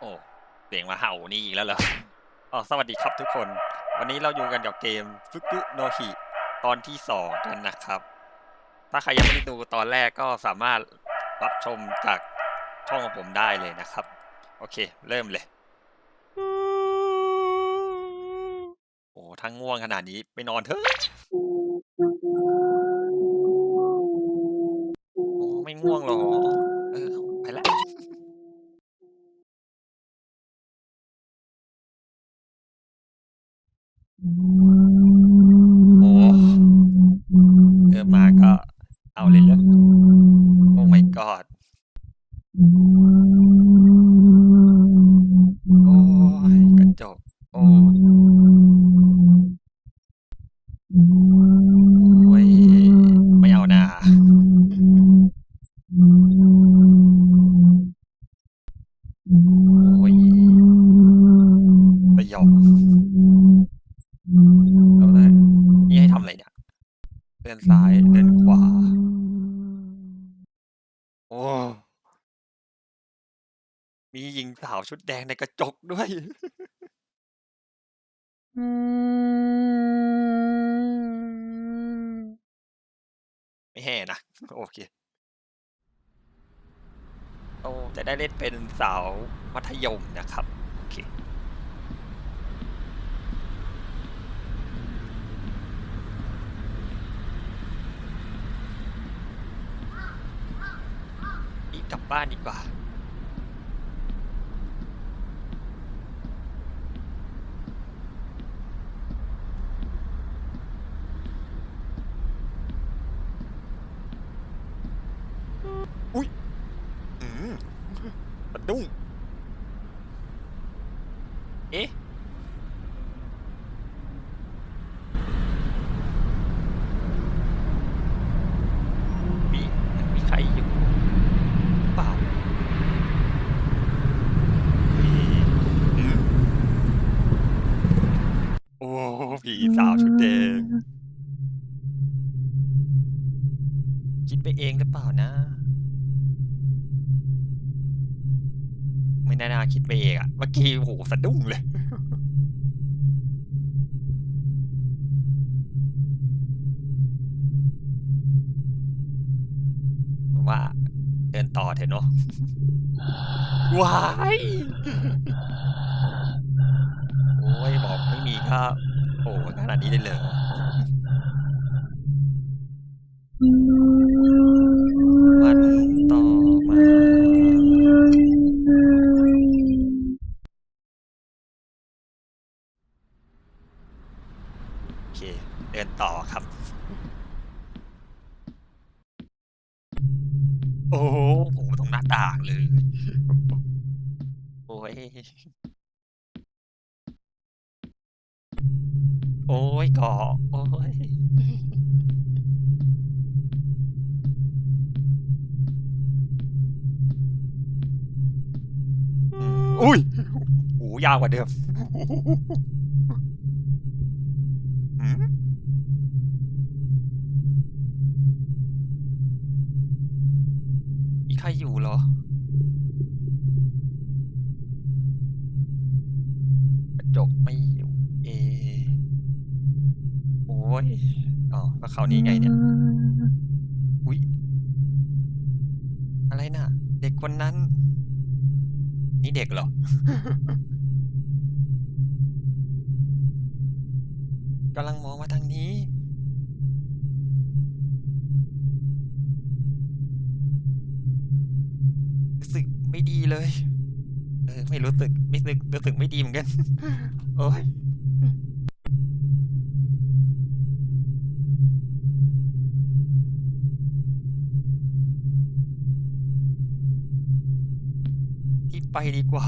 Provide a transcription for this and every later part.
โอ้เสียงมาเห่านี่อีกแล้วเหรออ๋อสวัสดีครับทุกคน วันนี้เราอยู่กันกับเกมฟุกุโนฮิตอนที่สองกันนะครับ ถ้าใครยังไม่ได้ดูตอนแรกก็สามารถรับชมจากช่องของผมได้เลยนะครับ โอเค เริ่มเลย โอ้ทั้งง่วงขนาดนี้ไปนอนเถอะไม่ง่วงหรอ เริ่มมาก็เอาเลยเลยโอ้ my god โอ้ยกระจกโอ้โอ้ยไม่เอาหนาโอ้ยไปยอม สาวชุดแดงในกระจกด้วยไม่แห่นะ โอเคโอ้จะได้เล่นเป็นสาวมัธยมนะครับ โอเครีบกลับบ้านดีกว่า อุ้ยอืมสะดุ้ง เอ๊ะ มีมีใครอยู่เปล่ามีอืมโอ้ผีสาวชุดแดงคิดไปเองหรือเปล่านะ ไม่น่าคิดไปเองอะเมื่อกี้โอ้โหสะดุ้งเลยผมว่าเดินต่อเถอะเนาะว้ายโอ้ยบอกไม่มีก็โอ้ขนาดนี้ได้เลย เค เดินต่อครับ โอ้โหตรงหน้าต่างเลย โอ้ย โอ้ยก่อโอ้ยอุ้ยหูยาวกว่าเดิม มีใครอยู่เหรอกระจกไม่อยู่เอ โอ้ย อ๋อแล้วเขานี้ไงเนี่ย อุ้ยอะไรน่ะ เด็กคนนั้น นี่เด็กเหรอ กำลังมองมาทางนี้ รู้สึกไม่ดีเลย เออ ไม่รู้สึก ไม่รู้สึกรู้สึกไม่ดีเหมือนกัน โอ้ยรีบไปดีกว่า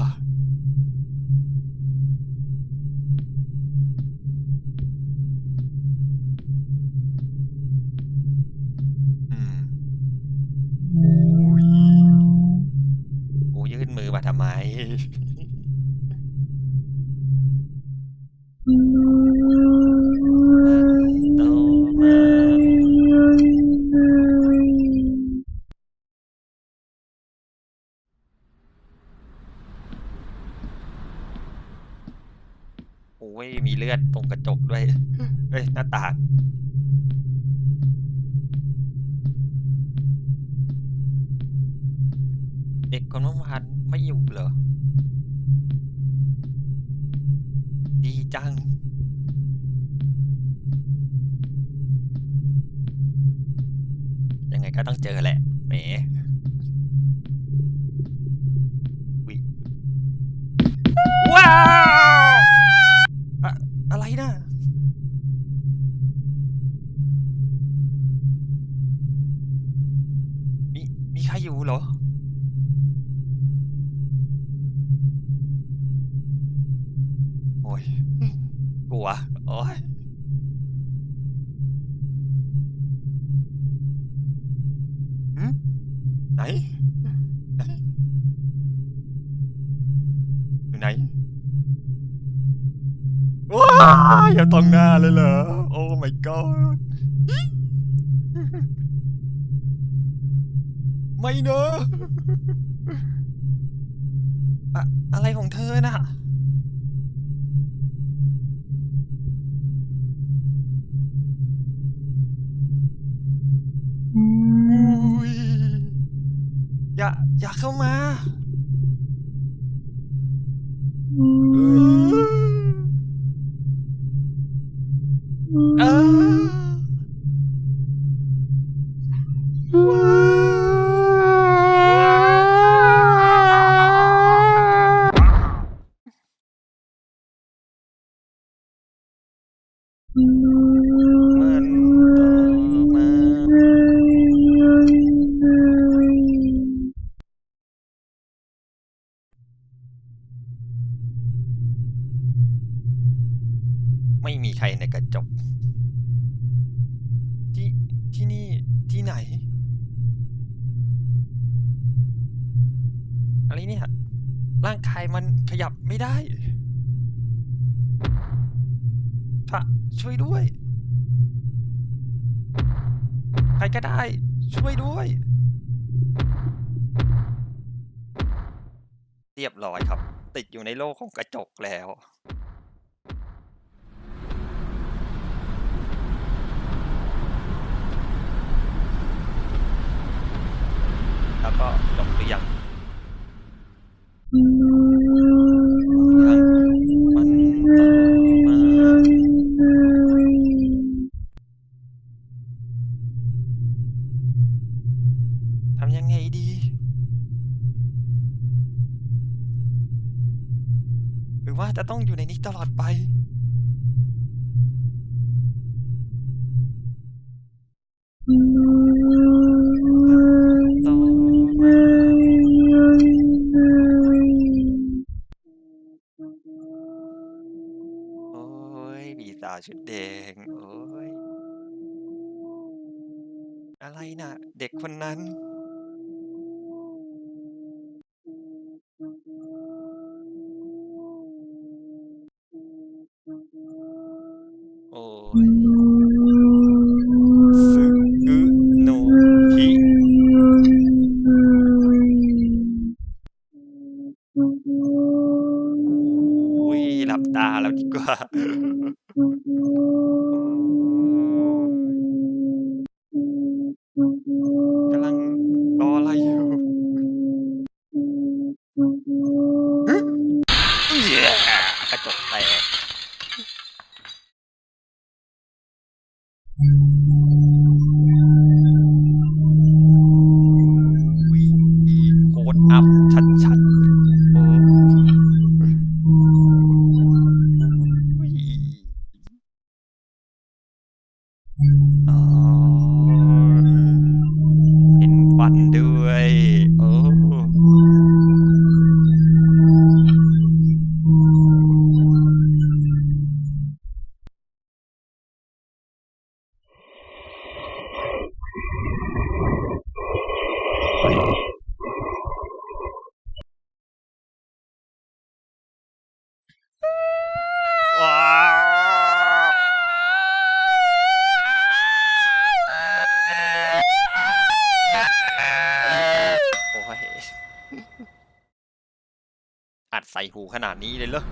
ลือดตรงกระจกด้วยเฮ้ยหน้าต่างเด็กคนเมื่อวานไม่อยู่เหรอ ดีจัง ยังไงก็ต้องเจอแหละแหมวิว้าวอะอะไรนะ มี มีใครอยู่เหรอ โอ้ยกลัวโอ้ยหืมไหนไหนอยู่ไหนว้าอย่าตรงหน้าเลยเหรอ โอ้ my god ไม่เนอะอะอะไรของเธอน่ะ มันต่อมาไม่มีใครในกระจก ที่ที่นี่ที่ไหน อะไรเนี่ย ร่างกายมันขยับไม่ได้ พระช่วยด้วย ใครก็ได้ ช่วยด้วย เรียบร้อยครับ ติดอยู่ในโลกของกระจกแล้วแล้วก็จบหรือยัง ยังไงดี หรือว่าจะต้องอยู่ในนี้ตลอดไปต่อมาโอ้ยปีศาจชุดแดง โอ้ยอะไรน่ะ เด็กคนนั้น โอัดใส่หูขนาดนี้เลยเหรอ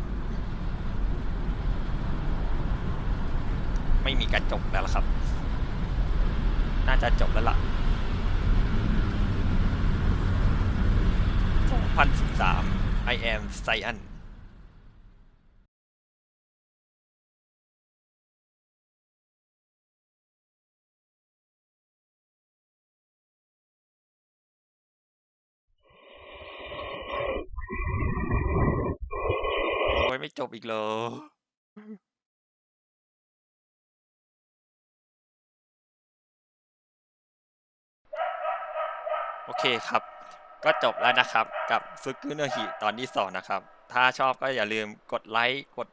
ไม่มีกระจกแล้วครับ น่าจะจบแล้วล่ะ2013 I am Cyan โอ้ยไม่จบอีกเหรอโอเคครับ ก็จบแล้วนะครับ กับซึกุโนฮิตอนที่สองนะครับ ถ้าชอบก็อย่าลืมกดไลค์ กด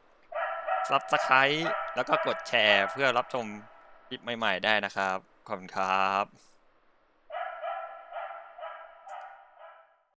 Subscribe แล้วก็กดแชร์เพื่อรับชมคลิปใหม่ ๆ ได้นะครับ ขอบคุณครับ